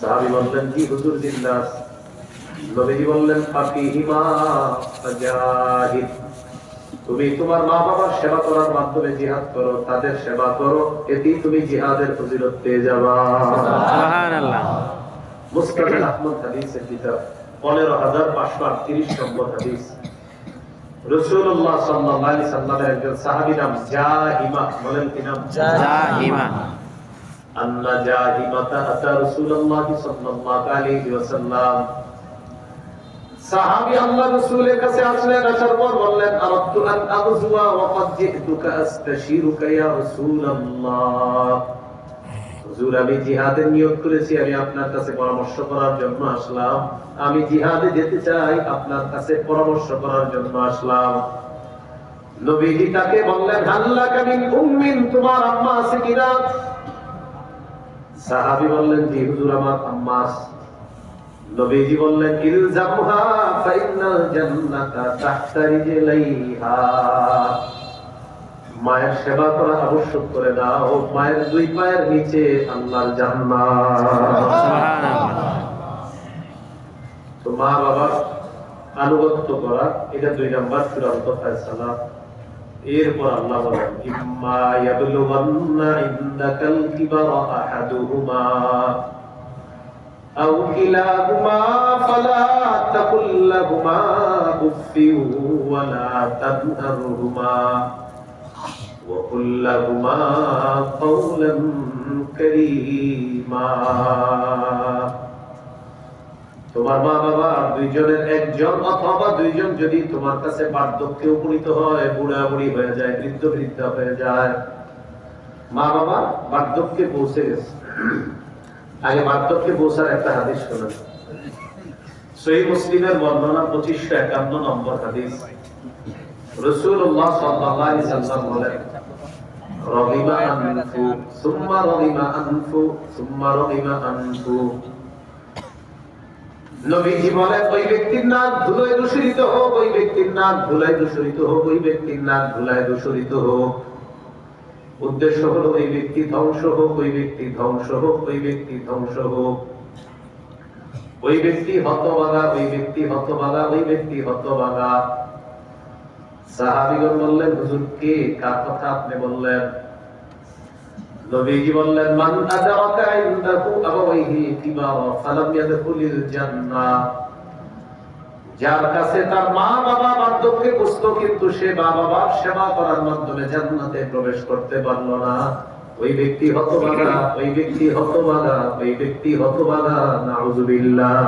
সাহাবী বললেন কি হুজুর জিন্দাস নবীজি বললেন ফাকিহিমা ফাজাহিদ। তুমি তোমার মা বাবার সেবা করার মাধ্যমে জিহাদ করো তাদের সেবা করো এতেই তুমি জিহাদের ফজিলত পেয়ে যাবা। সুবহানাল্লাহ। মুসনাদ আহমদ হাদিসের কিতাব পনেরো হাজার পাঁচশো আটত্রিশ নম্বর হাদিস। রসুল্লাহ সাল্লাল্লাহু আলাইহি সাল্লামের একজন সাহাবী নাম জাহিমা। বলেন কি নাম? জাহিমা। আন্না জাহিমাতা আতা রাসূলুল্লাহ সাল্লাল্লাহু আলাইহি ওয়াসাল্লাম। সাহাবী আল্লাহ রাসূলের কাছে আসলেন, আসার পর বললেন, আরাদতু আন আগজুয়া ওয়া জিতুকা আস্তাশিরুকা ইয়া রাসূলুল্লাহ। হুজুর, আমি নিয়ত করেছি, আমি আপনার কাছে পরামর্শ করার জন্য আসলাম। আমি জিহাদে যেতে চাই, আপনার কাছে পরামর্শ করার জন্য আসলাম। নবীজি তাকে বললেন, হাল্লাকা মিন উম্মিন, তোমার আম্মা আছে কিনা? সাহাবী বললেন জি হুজুর আমার আম্মা আছে। নবীজি বললেন ইলজামহা ফাইনাল জান্নাতা তাহতা রিজলাইহা মায়ের সেবা করা আবশ্যক করে দাও, মায়ের দুই পায়ের নিচে আল্লাহর জান্নাত। তো মা বাবার আনুগত্য করা, এটা দুই নাম্বার, চূড়ান্ত ফয়সালা। এরপর আল্লাহ বলেন ইম্মা ইয়াবলুগান্না ইনদাকাল কিবারা আহাদুহুমা أو كلاهما فلا تقل لهما أف ولا تنهرهما وقل لهما قولا كريما তোমার মা বাবা দুইজনের একজন অথবা দুইজন যদি তোমার কাছে বার্ধক্যে উপনীত হয় বুড়া বুড়ি হয়ে যায়, বৃদ্ধ বৃদ্ধা হয়ে যায়, মা বাবা বার্ধক্যে পৌঁছে গেছে। আগে বার্ধক্যে পৌঁছার একটা হাদিস শোনেন। সহি মুসলিমের বর্ণনা পঁচিশশো একান্ন নম্বর হাদিস। রসুল্লাহ আলাইহি সাল্লাম বলেন রহিমা আনফু, সুম্মা রহিমা আনফু, সুম্মা রহিমা আনফু। নবীজি বলেন ওই ব্যক্তির নাক ধুলোয় দূষিত হোক, ওই ব্যক্তির নাক ধুলায় দূষিত হোক, ওই ব্যক্তির নাক ধুলায় দূষিত হোক। উদ্দেশ্য হলো ওই ব্যক্তি ধ্বংস হোক, ওই ব্যক্তি ধ্বংস হোক, ওই ব্যক্তি ধ্বংস হোক। ওই ব্যক্তি হতবাগা ওই ব্যক্তি হতবাগা ওই ব্যক্তি হতবাগা সাহাবিগণ বললেন, হুজুর কে, কার কথা আপনি বললেন? নবীজি বললেন, মান ফালাম ইয়াদখুলিল জান্নাহ যার কাছে তার মা বাবা বার্ধক্যে পুষ্ট, কিন্তু সে মা বাবার সেবা করার মাধ্যমে জান্নাতে প্রবেশ করতে পারল না। ওই ব্যক্তি হতবাগা, ওই ব্যক্তি হতবাগা, ওই ব্যক্তি হতবাগা, নাউজুবিল্লাহ।